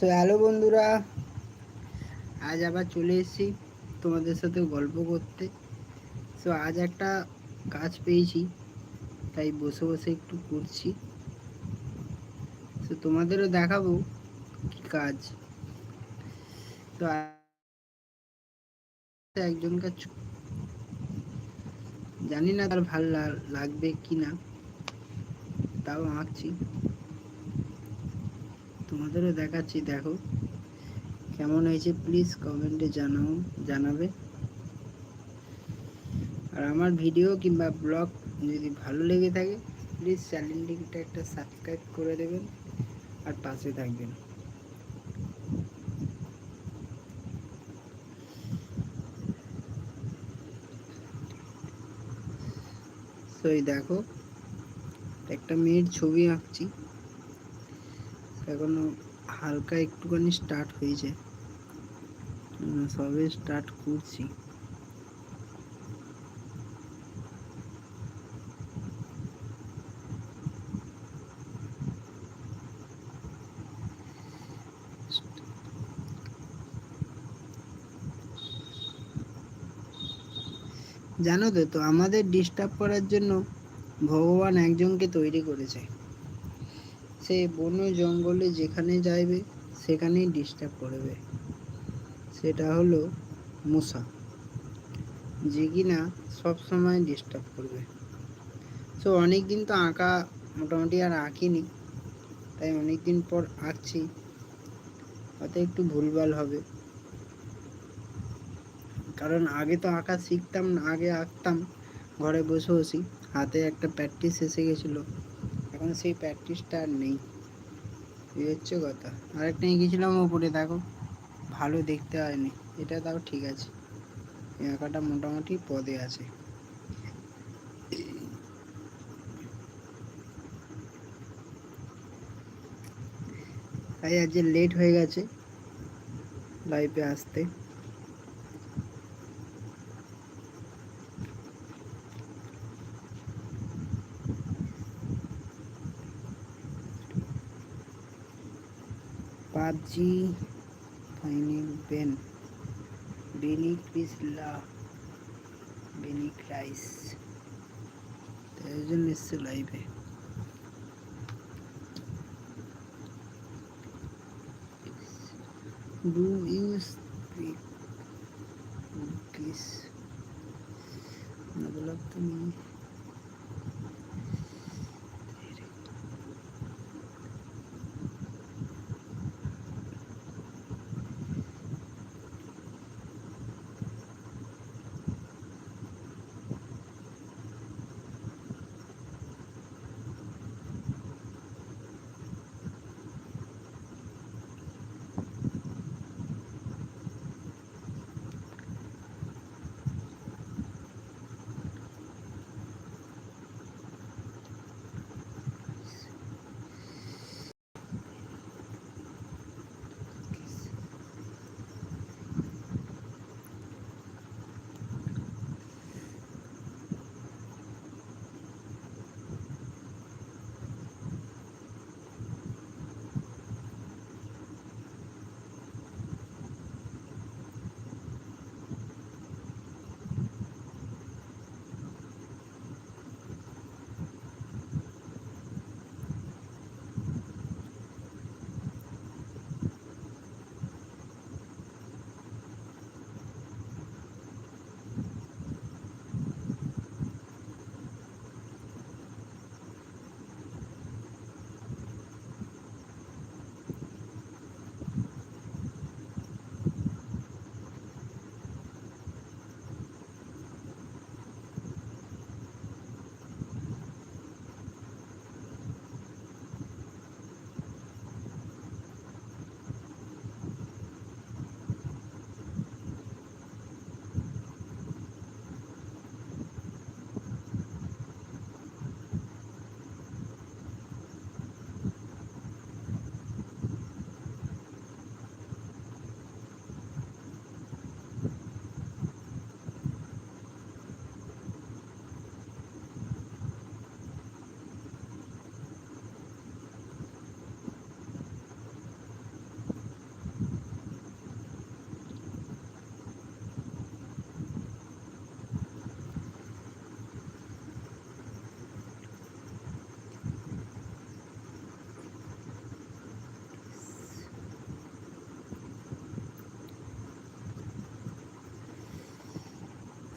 So hello বন্ধুরা, আজ আবার চলে এসেছি তোমাদের সাথে গল্প করতে। সো আজ একটা কাজ পেয়েছি, তাই বসে বসে একটু করছি। তো তোমাদেরও দেখাবো কি কাজ। তো একজন কাজ জানি না তার ভালো লাগবে কি না, তাও আঁকছি। তোমাদেরও দেখাচ্ছি, দেখো। কেমন হয়েছে প্লিজ কমেন্টে জানাও, জানাবে। আর আমার ভিডিও কিংবা ব্লগ যদি ভালো লেগে থাকে প্লিজ চ্যানেলটিটা একটা সাবস্ক্রাইব করে দেবেন আর পাশে থাকবেন। তো এই দেখো, একটা মেয়ের ছবি আঁকছি। এখনও হালকা একটুখানি স্টার্ট হয়েছে। সবে স্টার্ট করছি। জানো তো তো আমাদের ডিস্টার্ব করার জন্য ভগবান একজনকে তৈরি করেছে। সে বন জঙ্গলে যেখানে যাইবে, সেখানেই ডিস্টার্ব করবে। সেটা হলো মশা যে কিনা সবসময় ডিস্টার্ব করবে। সো অনেক দিন তো আঁকা মোটামুটি আর আঁকিনি, তাই অনেক দিন পর আঁকছি। হয়তো একটু ভুলভাল হবে। কারণ আগে তো আঁকা শিখতাম না আগে আঁকতাম, ঘরে বসে বসি হাতে একটা প্র্যাকটিস এসে গেছিল। এখন সেই প্র্যাকটিসটা আর নেই। এই হচ্ছে কথা। আরেকটা গেছিলাম ওপরে, দেখো। ভালো দেখতে হয়নি। এটা তাও ঠিক আছে। এই মোটামুটি পদে আছে। তাই আজ লেট হয়ে গেছে লাইভে আসতে। পাবজি ফাইনাল বেন বেনি ক্রিসলা বেনি ক্রাইস তাই জন্য এসছে লাইভে do you speak English? मतलब तो नहीं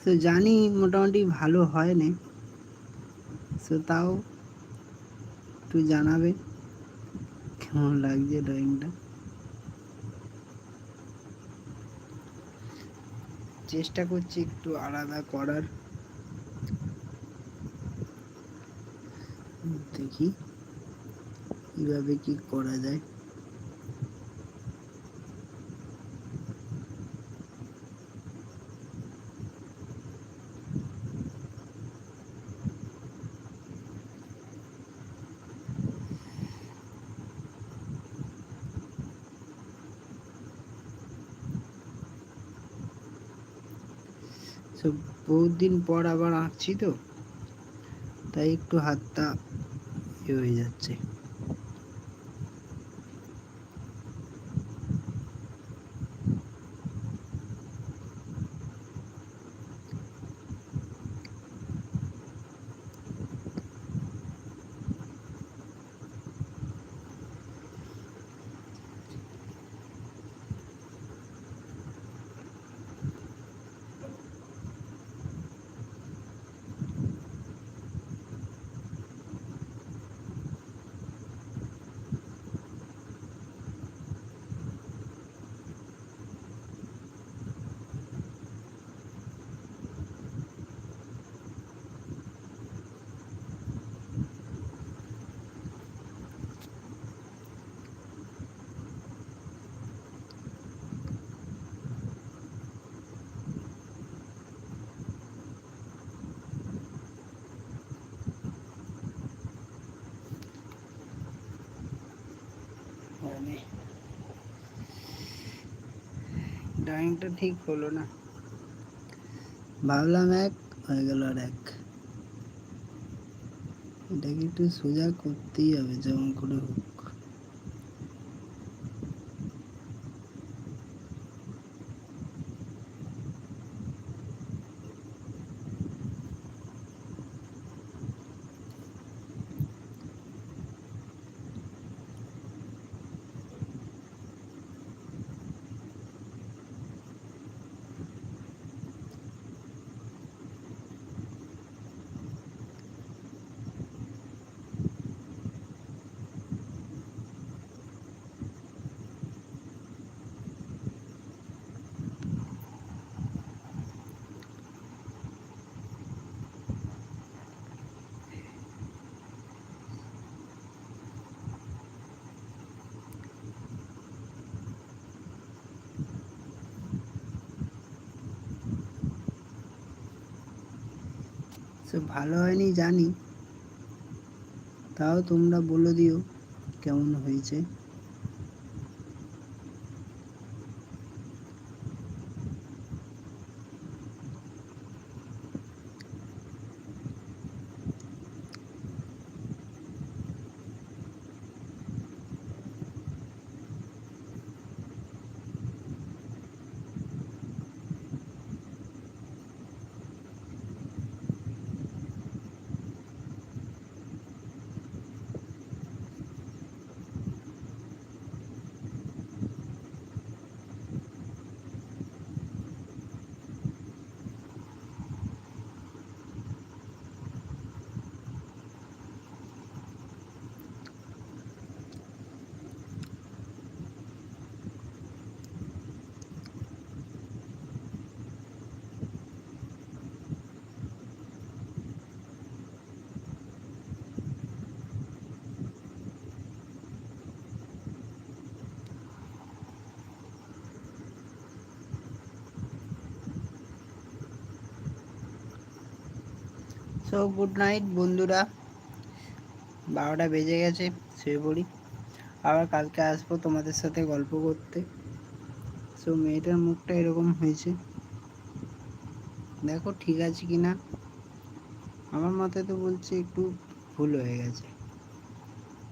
তো জানি মোটামুটি ভালো হয় না সো তাও একটু জানাবে কেমন লাগছে ড্রয়িংটা চেষ্টা করছি একটু আলাদা করার। দেখি কীভাবে কি করা যায়। বহুত দিন পর আবার আঁকছি তো তাই একটু হাতটা ইয়ে হয়ে যাচ্ছে। মানে ড্রয়িংটা ঠিক হলো না। ভাবলাম এক, হয়ে গেল আর এক। এটাকে একটু সোজা করতেই হবে, যেমন করে হোক। সে ভালো হয়নি জানি। তাও তোমরা বলে দিও কেমন হয়েছে। সো গুড নাইট বন্ধুরা। বারোটা বেজে গেছে, শুয়ে পড়ি। আবার কালকে আসব তোমাদের সাথে গল্প করতে। সো মেয়েটার মুখটা এরকম হয়েছে। দেখো ঠিক আছে কি না আমার মাথায় তো বলছে একটু ভুল হয়ে গেছে।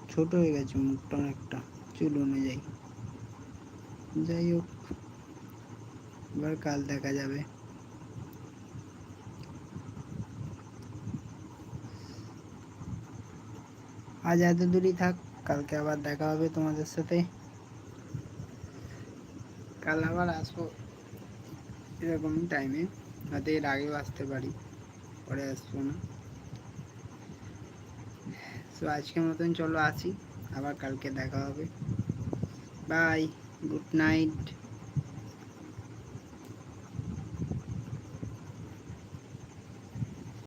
ছোট হয়ে গেছে মুখটা অনেকটা, চুল অনুযায়ী। যাই হোক, এবার কাল দেখা যাবে। আজ এত দূরই থাক, কালকে আবার দেখা হবে তোমাদের সাথে। কাল আবার আসব এরকম টাইমে হয়তো এর আগেও আসতে পারি, পরে আসব না। তো আজকের মতন চলো আসি, আবার কালকে দেখা হবে। Bye good night